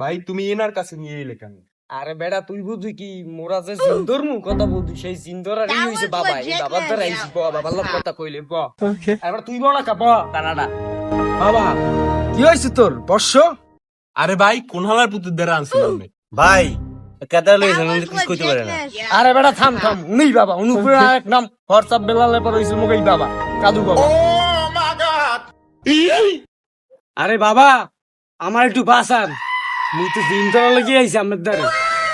ভাই তুমি এনার কাছে নিয়ে এলে কেন? আরে বেটা তুই বুঝি কি মোরা যে জিন্দর মু কথা বলছি সেই জিন্দর আর ই হইছে বাবা এই বাবার দ্বারা আইছি ব বাবার লোক কথা কইলে ব। এবার তুই বল না কা ব কানাডা বাবা কি হয়েছে তোর? বর্ষ? আরে ভাই কোন হালার পুতুর দ্বারা আনছিলাম আমি? ভাই কেদার কিছু কইতে পারে না। আরে বেটা থাম থাম উনি বাবা উনি উপরে এক নাম হোয়াটসঅ্যাপ বেলালে পর হইছে মুগেই বাবা কাদু বাবা। আরে বাবা আমার একটু বাসান মুই তো দিন ধরা লেগে আইছি আমার দ্বারে।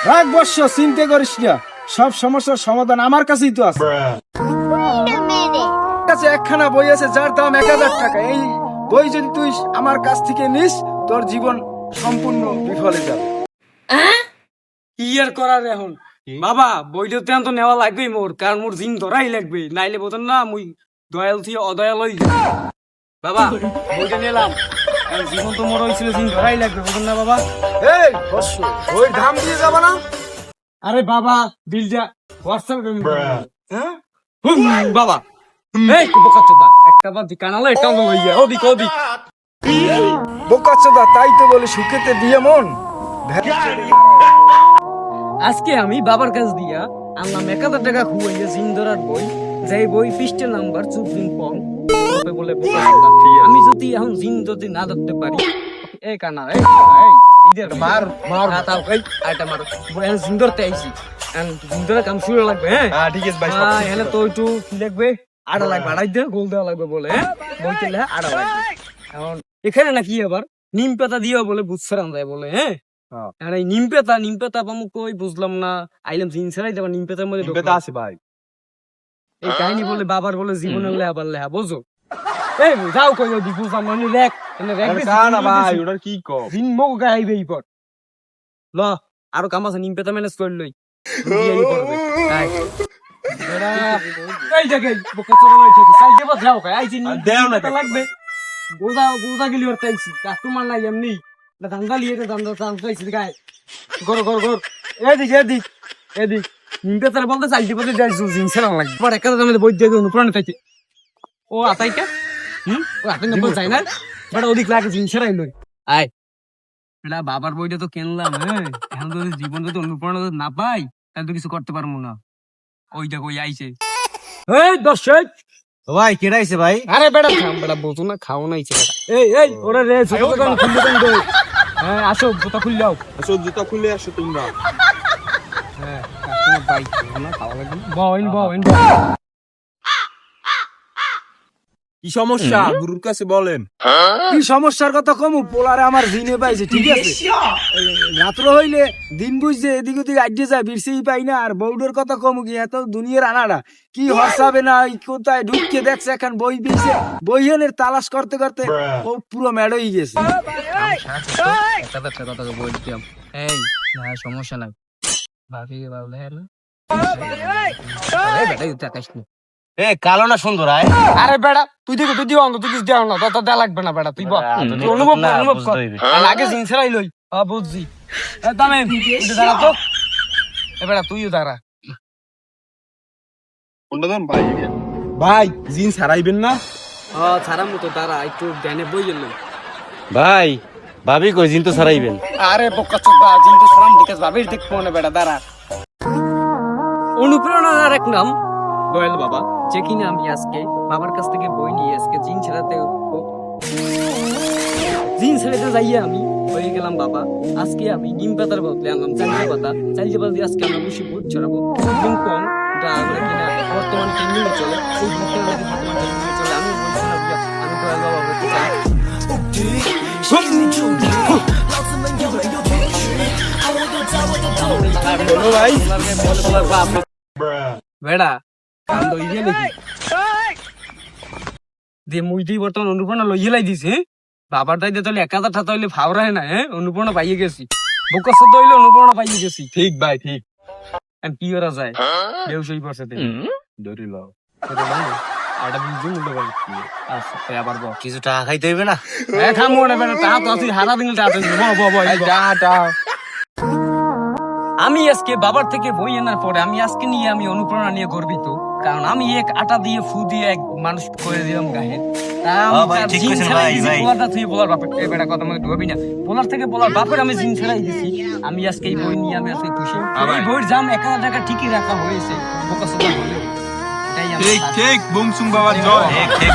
রাগ বর্ষ চিন্তা করিস না। সব সমস্যার সমাধান আমার কাছেই তো আছে। কাছে একখানা বই আছে যার দাম এক হাজার টাকা। এই বই যদি তুই আমার কাছ থেকে নিস তোর জীবন সম্পূর্ণ বিফলে যাবে। কি আর করার এখন? বাবা বইটা তেন তো নেওয়া লাগবেই মোর কারণ মোর দিন ধরাই লাগবে। নাইলে বোঝেন না মুই দয়াল থেকে অদয়াল। বাবা বইটা নিলাম জীবন তো মোর হয়েছিল দিন ধরাই লাগবে বোঝেন না বাবা। এই দাম দিয়ে যাবে না? আরে বাবা বিলটা হোয়াটসঅ্যাপ হ্যাঁ? বাবা। এই বোকা চোদা। একটা বাদ কানালে একটা হই যায় ওদিক ওদিক। বোকা চোদা তাই তো বলে সুখেতে দিয়ে মন। আজকে আমি বাবার কাছ দিয়া আনলাম এক হাজার টাকা খুয়াইয়া জিন্দরার বই যাই বই পৃষ্ঠের নাম্বার চুপিং পং। তবে বলে আমি যদি এখন জিন যদি না ধরতে পারি এ কানা এই ইদের মার মার। তাও এই আইটা মার। বই এখন জিন্দরতে আইছি। এখন জিন্দরের কাম শুরু লাগবে হ্যাঁ? হ্যাঁ ঠিক আছে ভাই হ্যাঁ, তো একটু কি লাগবে? আড়া লাগবে আড়াই দিয়ে গোল দেওয়া লাগবে বলে হ্যাঁ? বইতে লেখা আড়া লাগবে। এখন এখানে নাকি আবার নিম পাতা দিয়েও বলে বুঝছারাম যায় বলে হ্যাঁ? হ্যাঁ। আর এই নিম পাতা নিম পাতা পামু কই বুঝলাম না। আইলাম জিন ছাড়াই নিম পাতার মধ্যে আছে ভাই। এই কাহিনী বলে বাবার বলে জীবনের লেহা আবার লেহা বুঝো? এই যাও কই ওদি বুঝলাম মানে রেক এনে রেক না ভাই ওটার কি কম? জিন মগ গাইবে এই পর। ল আরও কাম আছে নিম পাতা ম্যানেজ করে লই। এই জায়গায় বোকা চলে লই থেকে সাইড দেবা যাও কই আইছি নি দেও না লাগবে। গোদা গোদা গিলি ওর তাইছি কাস্টমার নাই এমনি। না দান্দা লিয়ে চান্স পাইছি গায় গর গর গর। এদিক এদিক এদিক। নিমতে তারা বলতে চাইছি বলতে যাই জিন সেরা লাগবে পরে একটা দামে বই দিয়ে দিও পুরানো তাইছে ও আতাইকে? হুম? ও আতাই না বল না। বড় ওদিক লাগে সেরাই লই। আয়। এটা বাবার বইটা তো কিনলাম হ্যাঁ? এখন যদি জীবন যদি অনুপ্রেরণা না পাই তাহলে তো কিছু করতে পারব না। ওইটা কই আইছে। এই দর্শক ভাই কেডা আইছে ভাই? আরে বেটা খাম বেটা বলতো না খাও নাই এই এই ওরে রে ছোট দোকান হ্যাঁ আসো জুতা খুলে আসো জুতা খুলে আসো তোমরা। হ্যাঁ না খাওয়া লাগবে কি সমস্যা? গুরুর কাছে বলেন। কি সমস্যার কথা কমু? পোলারে আমার দিনে পাইছে ঠিক আছে? রাত্র হইলে দিন বুঝছে এদিক ওদিক আড্ডে যায় বিরসেই পাই না আর বউডের কথা কমু কি? এত দুনিয়ার আনাড়া কি হরসাবে না কোথায় ঢুকছে দেখছে এখন বই দিয়েছে বইয়েনের তালাশ করতে করতে ও পুরো ম্যাডই গেছে। কথা বলছিলাম এই না সমস্যা নাই। ভাবি বাবলে হ্যালো? না এ কালো না সুন্দর আয়। আরে বেটা তুই দেখো তুই দিও তুই কিছু দেও না দেয়া লাগবে না বেটা তুই অনুভব কর অনুভব কর। আগে জিনসেরাই লই। বুঝছি। এ দামে দাঁড়া তো। এ বেটা তুইও দাঁড়া। কোনটা ভাই ভাই জিন্স হারাইবেন না? হ্যাঁ ছাড়া মতো দাঁড়া একটু জ্ঞানে বই লই। ভাই ভাবি কই জিন তো সারাইবেন আরে বোকা চোদা জিন তো সালাম দিকাস ভাবির দেখ মনে বেটা দাঁড়া। অনুপ্রেরণার এক নাম। দয়াল বাবা যে কিনা আমি আজকে বাবার কাছ থেকে বই নিয়ে আজকে জিন ছেড়াতে জিন ছেড়াতে যাইয়ে আমি হয়ে গেলাম বাবা। আজকে আমি নিম পাতার বদলে আনলাম চালিয়ে পাতা। চালিয়ে পাতা আজকে আমরা বসে ভোট ছড়াবো। সুপ্রিম কম যা আমরা কিনা বর্তমান ট্রেন্ডিং চলে। সেই ভোটটা আমাদের বর্তমান ট্রেন্ডিং চলে। আমি বলছি না আমি দয়াল বাবা বলতে চাই। বেড়া ইয়ে মুই দিয়ে বর্তমান অনুপূর্ণা লইয়ে লাই দিছে হ্যাঁ? বাবার দাইতে তাহলে এক হাজার টাকা হইলে ফাওরা হয় না হ্যাঁ অনুপূর্ণা পাইয়ে গেছি। বুকের সাথে হইলে অনুপূর্ণা পাইয়ে গেছি। ঠিক ভাই ঠিক। কি করা যায়? ধরি লও আরেকটা বুঝছি আচ্ছা তাই আবার কিছু টাকা খাইতে হইবে না। এ খামো না বেটা তা তো তুই হারা দিন ব ব ব। আমি আজকে বাবার থেকে বই আনার পরে আমি আজকে নিয়ে আমি অনুপ্রেরণা নিয়ে গর্বিত। কারণ আমি এক আটা দিয়ে ফু দিয়ে এক মানুষ করে দিলাম গায়ে। আমি আজকে এই বই নিয়ে আমি আজকে খুশি। এই বইয়ের দাম এক হাজার টাকা ঠিকই রাখা হয়েছে। ঠিক জয়। ঠিক ঠিক।